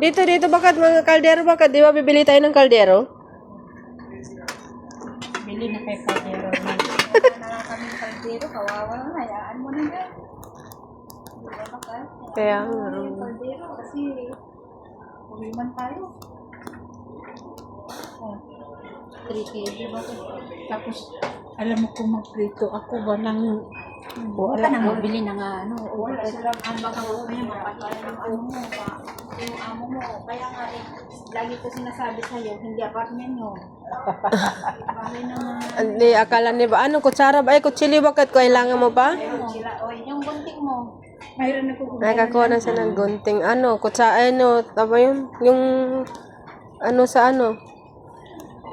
Dito, dito, bakit mga kaldero, bakit? Di ba bibili tayo ng kaldero? Bili na kay Caldero na. Wala na kami Caldero, kawawa na. Hayaan mo na yan. Di ba ba ka? Kaya nga. Yung Caldero kasi uwi man tayo. Oh, 3 kg ba? Tapos, alam mo kung magprito ako, walang wala ka nang magbili ng ano. Wala silang ano baka mamaya mapatay ng ano mo. Yung amo mo. Kaya nga eh, lagi ko sinasabi sa'yo, hindi apartment yun. Bahay na nga. Hindi, akala ni ba, ano, kutsara ba? Ay, kutsili, bakit? Kailangan mo pa? Ayun, sila, o, yung gunting mo. Mayroon ako Ay, kakuha na siya ng gunting. Ano, kutsara, ano, tama yun? Yung, ano sa ano?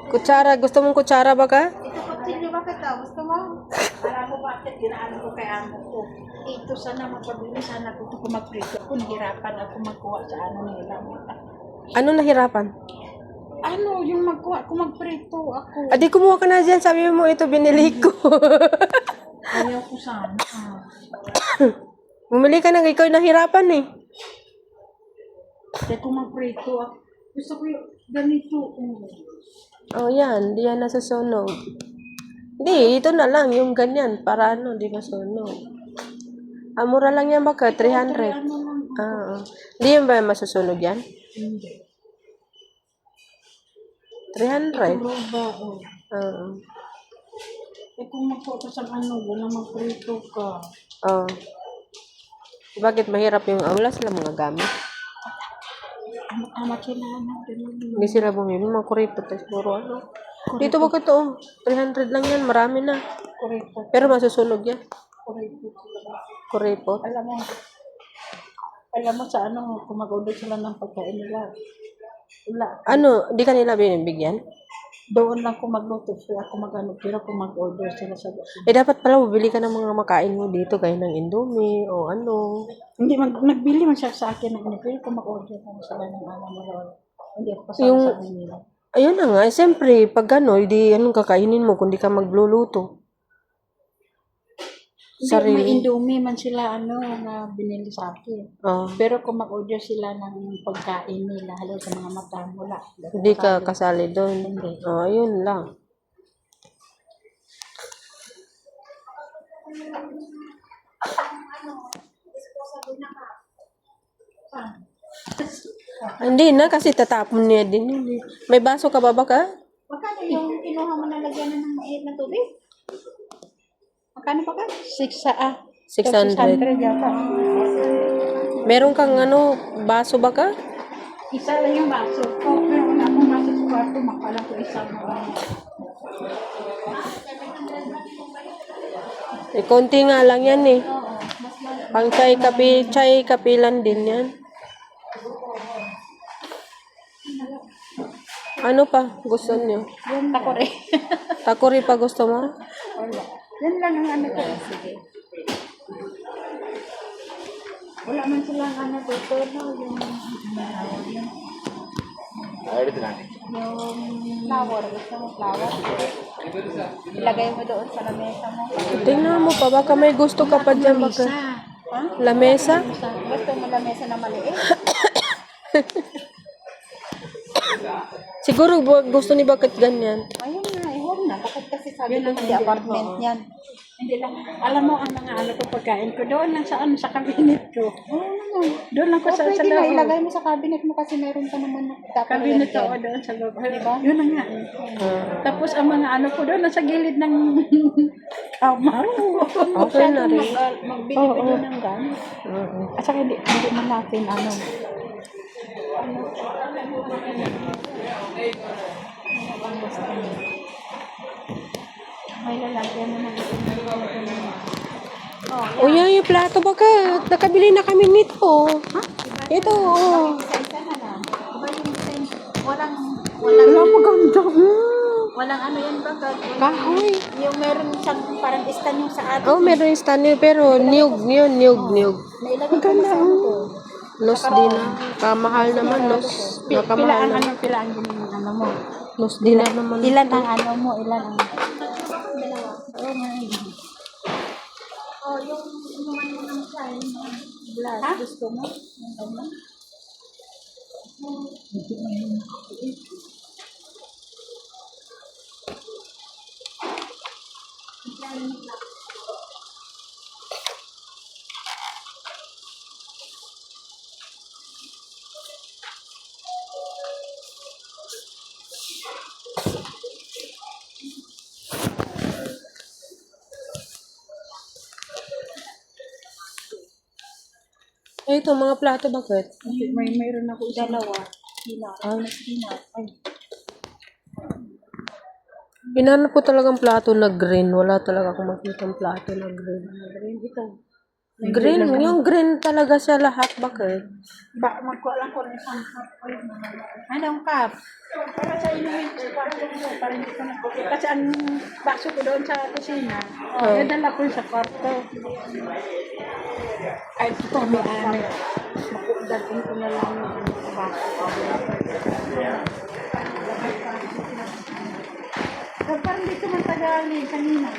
Kutsara, gusto mong kutsara ba ka? Ito kutsilyo ba kita? Gusto mo? Alam mo bakit ginaan ko kay amo ko? Ito sana magpabili sana ko ito magprito. Kung nahirapan ako magkuha sa ano nila. Ano nahirapan? Ano, yung magkuha, kung magprito ako. Adi, kumuha ka na dyan. Sabi mo, ito binili ko. Ayaw ko sana. Bumili ka na, ikaw nahirapan eh. Kaya kung magprito ako. Gusto ko yung ganito. oh. Oh, yan. Di yan nasusunog. Hindi, ito na lang. Yung ganyan. Para ano, di masunog. Ah, mura lang yan baka? 300. Ano lang. Ah, ah. Di yan ba masusunog yan? Hindi. 300. Roba, oh. Ah, Eh kung ka sa ano, wala magprito ka. ah. Bakit mahirap yung ah, wala sila mga gamit? Amat sila natin. Hindi sila bumili. Mga kuripot siguro ano. Dito ba ito? oh? 300 lang yan. Marami na. Kuripot. Pero masusunog yan. Kuripot. Kuripot. Alam mo, alam mo sa ano, kung mag-order sila ng pagkain nila, wala. Ano, di kanila binibigyan? Doon lang kung magluto sila, kung mag-ano, pero kung mag-order sila sa Eh, dapat pala bumili ka ng mga makain mo dito, gaya ng Indomie o ano. Hindi, mag, nagbili man siya sa akin ng pero kung mag-order sila ng ano nila, hindi ako kasama Yung- sa ano nila. Ayun na nga, eh, siyempre, pag ano, di anong kakainin mo kung di ka magluluto. Hindi, Sarili. may Indomie man sila ano na binili sa akin. Oh, Pero kung mag-order sila ng pagkain nila, halo sa mga mata, wala. hindi ka kasali doon. Hindi. Oh, ayun lang. Hindi na, kasi tatapon niya din eh. May baso ka ba ba ka? Magkano yung kinuha mo na lagyan ng mainit na tubig? Magkano pa ka? Six sa ah. 600. yata. Meron kang ano, baso ba ka? Isa lang yung baso ko. Pero wala akong baso sa kwarto. Makala ko isang mga. Eh, konti nga lang yan eh. Pang chai kapi, chai kapilan din yan. Ano pa gusto niyo? Takore. Takori pa gusto mo? wala. Yan lang ang ano ko. Sige. Wala man silang ano dito, no? Yung, ano, yung, yung flower. Gusto mo flower? Ilagay mo doon sa lamesa mo. Tingnan mo pa, baka may gusto ka pa dyan. Baka. Ha? Lamesa? Gusto mo lamesa na maliit? Siguro bu- gusto ni bakit ganyan. Ayun na, eh, huwag na. Bakit kasi sabi ko hindi apartment yan. Hindi lang. Alam mo, ang mga ano ko pagkain ko, doon lang sa ano, sa cabinet ko. Oo naman. Doon lang ko sa, sa Pwede na loob. ilagay mo sa cabinet mo kasi meron ka naman na Cabinet ko doon sa loob. Diba? Yun na nga. Tapos ang mga ano ko doon, nasa gilid ng kama. Okay na rin. Mag, magbili-bili ng gamit. Oo. At saka hindi, hindi man natin ano. May lalagyan mo na Oh, O yan yung plato baka. Nakabili na kami nito. Ito, oh. Lang. Diba yung design? Walang, walang, wala maganda. walang ano yan ba? Kahoy. Yung meron siyang parang stand yung sa atin. Oh, meron yung stanley, pero niyog yun, niyog, niyog. Nailagay ko na sa ano ko. Los din na. Kamahal naman, los. Nakamahal na. ano, pila ang ginawa ano mo. Los dinar naman. Ilan ang ano mo, ilan ang... Oo nga. eh. Oh, yung inuman mo ng yung glass. Ha? Gusto mo? Yung Eh, ito, mga plato bakit? May mayroon ako dalawa. Sila. Ah, Sila. Ay. Inanap ko talagang plato na green. Wala talaga akong makita plato na green. Green ito. Green, yung green talaga siya lahat. Bakit? Ba, magkuha ko rin isang cup. Anong cup? Para sa inumin ko sa kwarto ko. Para hindi ko na. Kasi ang baso ko doon sa kusina. Oh. Oh. dala ko sa kwarto. Ay, ito may ano. Makudatin ko na lang yung baso parang dito man tagali kanina.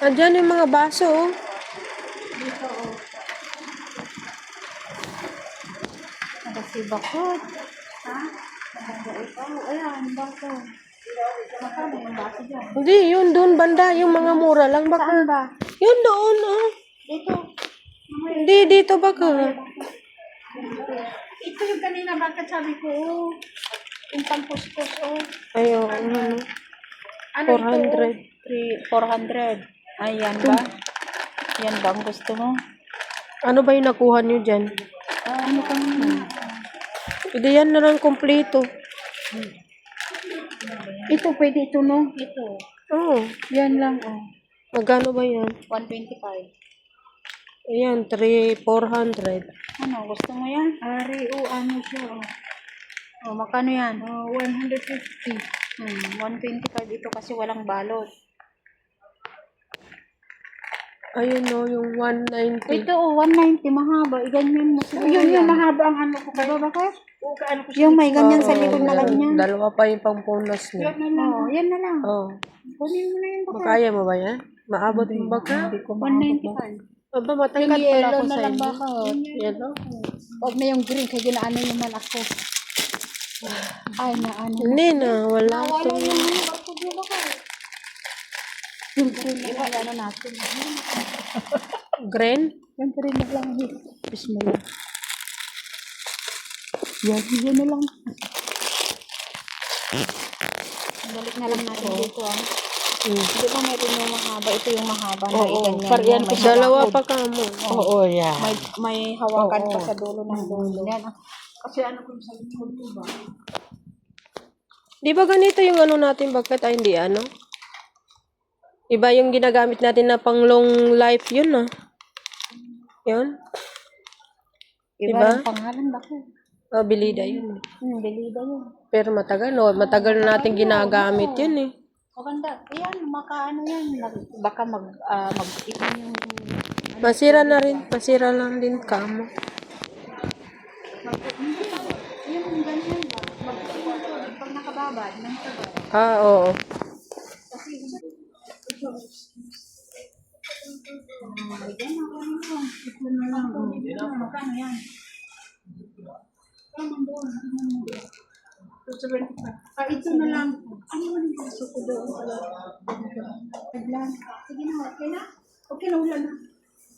Andyan yung mga baso. oh. Dito, oh. Nakasibakot. Ha? Maganda ito. Ayan, baso. Magkano yung baso dyan? Hindi, yun doon banda. Yung mga mura lang. Baka, Saan ba? yun doon. Oh. Dito. Hindi, dito baka. Ito yung kanina, bakit sabi ko, oh, yung pangpuspos, oh. Ayun. ano. Ano 400. ito? 400. Ayan ba? Yan ba ang gusto mo? Ano ba yung nakuha niyo dyan? Ah, ano kanina? Hindi yan na lang kompleto. Ito, pwede ito, no? Ito. Oo. Yan lang, oh. Magkano ba yan? 125. Ayan, 3, 400. Ano, gusto mo yan? Ari, oh, ano siya, oh. Oh, makano yan? Oh, 150. Hmm, 125 ito kasi walang balot. Ayun no, yung 190. Ito, oh, 190, mahaba. I, ganyan mo siguro Yun yung yan. mahaba ang ano ko. Diba ba kayo? O, ano ko Yung may ganyan sa Oo, likod na ganyan. Dalawa pa yung pampunas niya. Oh, yan na lang. Oo. Kunin mo na yan baka. Makaya mo ba yan? Maabot mo ba ka? 195. Aba, matangkad pala ako na sa lang inyo. baka. Yellow? Huwag na yung green, kaya ginaano yung man ako. Ay, na ano. Hindi na, wala to. Wala yung mga barko dyan baka. Yung green, iba, ano natin. Green? Yung green na lang. Bismillah. Yan, yan na lang. Balik na lang natin dito ah. Hmm. Di ba meron yung mahaba? Ito yung mahaba na Oo, iganyan. pariyan mo, ko. may Dalawa pa ka mo. Oo, yeah. May, may hawakan Oo. pa sa dulo ng dulo. Yan, ah. Kasi ano kung sa likod ba? Di ba ganito yung ano natin? Bakit ay hindi ano? Iba yung ginagamit natin na pang long life yun ah. Yun? Iba Diba? yung pangalan ba ko? Oh, bilida yun. Hmm, belida yun. Pero matagal, no? Matagal na natin ginagamit yun eh. Maganda. Ayan, maka ano yan. Mag, baka mag, ah, mag, yung, Masira na rin. Masira lang din ka mo. yung ganyan ba? Mag, pag nakababad, nang. Ah, oo. Magkano yan? Ah, ito na lang. Ano man yung gusto ko doon? Naglan. Sige na, okay na? Okay na, wala na.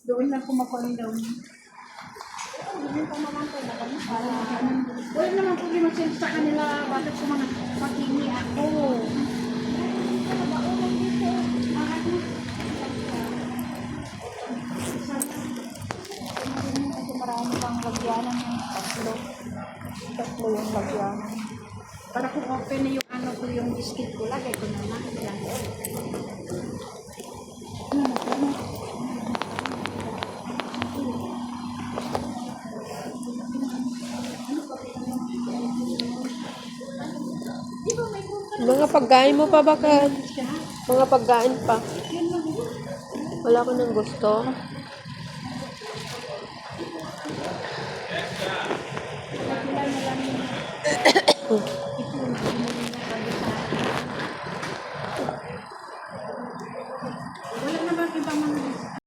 Doon lang kumakuha ng daw niya. Wala naman masin sa kanila. Bakit ko mga makingi ako? Kasi Tatlo yung lagyanan. Para kung open na yung ano ko yung biscuit ko, lagay ko na lang. Yan. Mga pagkain mo pa baka? Mga pagkain pa. Wala ko nang gusto. Hmm